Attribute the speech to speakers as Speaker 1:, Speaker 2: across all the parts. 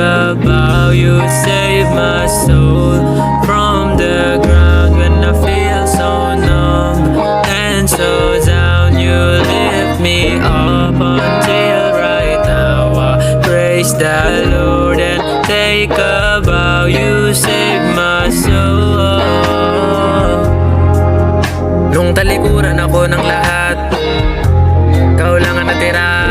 Speaker 1: about you save my soul from the ground when I feel so numb. And so down you lift me up until right now I praise the Lord and take a bow you save my soul. Nung talikuran ako ng lahat Ikaw lang ang natira.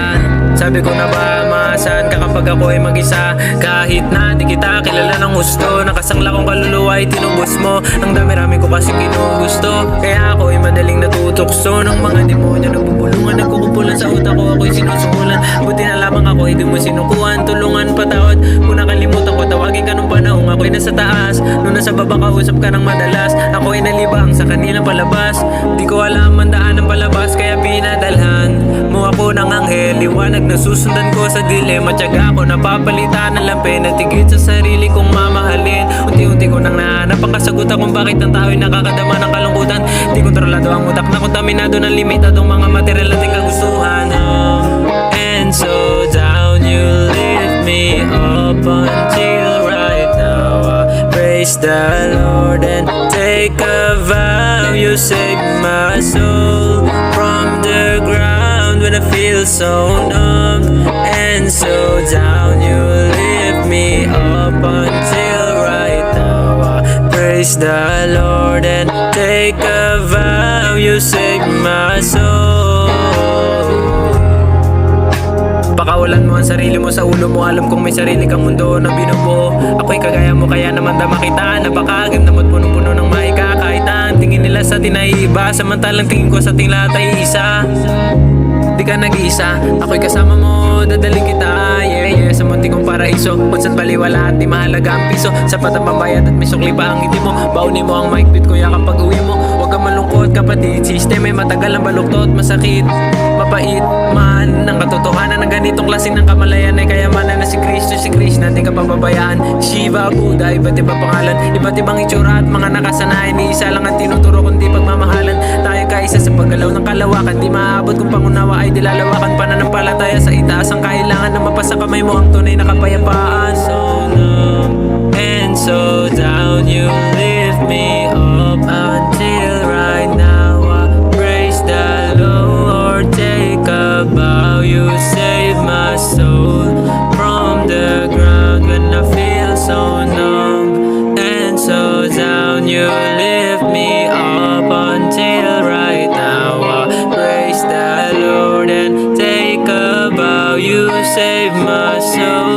Speaker 1: Sabi ko na ba maasahan ka kapag ako ay mag-isa? Kahit na di kita kilala ng gusto Nakasangla kong kaluluwa ay tinubos mo. Ang dami-rami ko kasi ginugusto Kaya ako ay madaling natutokso Ng mga demonyo. Nagbubulungan Nagkukupulan sa utak ko ako'y sinusukulan. Buti na lamang ako ay di mo sinukuhan Tulungan patawad. Kung nakalimutan ko tawagin ka nung panahon Ako'y nasa taas. Nung nasa baba kausap ka ng madalas. Ako ay nalibang sa kanilang palabas. Di ko alam ang daan palabas Kaya pinadalhan mo ako ng anghel. Liwanag na susundan ko sa dilema Tiyaga ko napapalitan ng lampe Natigit sa sarili kong mamahalin. Unti-unti ko nang nahanap ang kasagutan Kung bakit ang tao ay nakakadama ng kalungkutan. Di kontrolado ang utak na kontaminado ng limitadong mga material ating kagustuhan. Oh. And so down you lift me up until right now. I praise the Lord and take a vow You save my soul when I feel so numb And so down. You lift me up until right now. I praise the Lord and take a vow. You save my soul. Pakawalan mo ang sarili mo sa ulo mo. Alam kong may sarili kang mundo na binubuo. Ako'y kagaya mo kaya naman dama kita Napakaagam naman punong-puno ng maika Kahit tingin nila sa atin ay iba Samantalang tingin ko sa ating lahat ay isa nag-iisa. Ako'y kasama mo, dadaling kita Yeah, yeah, sa munti kong paraiso Kung baliwala at di mahalaga ang piso. Sapat ang pambayad at may sukli pa ang ngiti mo. Baunin mo ang maigpit kuya kapag uwi mo. Huwag kang malungkot kapatid. System ay matagal ang baluktot Masakit, mapait man. Ang katotohanan ng ganitong klaseng ng kamalayan Ay kayamanan na si Kristo, si Krishna Di ka pababayaan Shiva, Buddha, iba't ibang pangalan Iba't ibang itsura at mga nakasanayan. Ni isa lang ang tinuturo kundi pagmamahalan paggalaw ng kalawakan Di maaabot kung pangunawa ay dilalawakan. Pananampalataya sa itaas ang kailangan Na mapasa kamay mo. Ang tunay na kapayapaan save myself.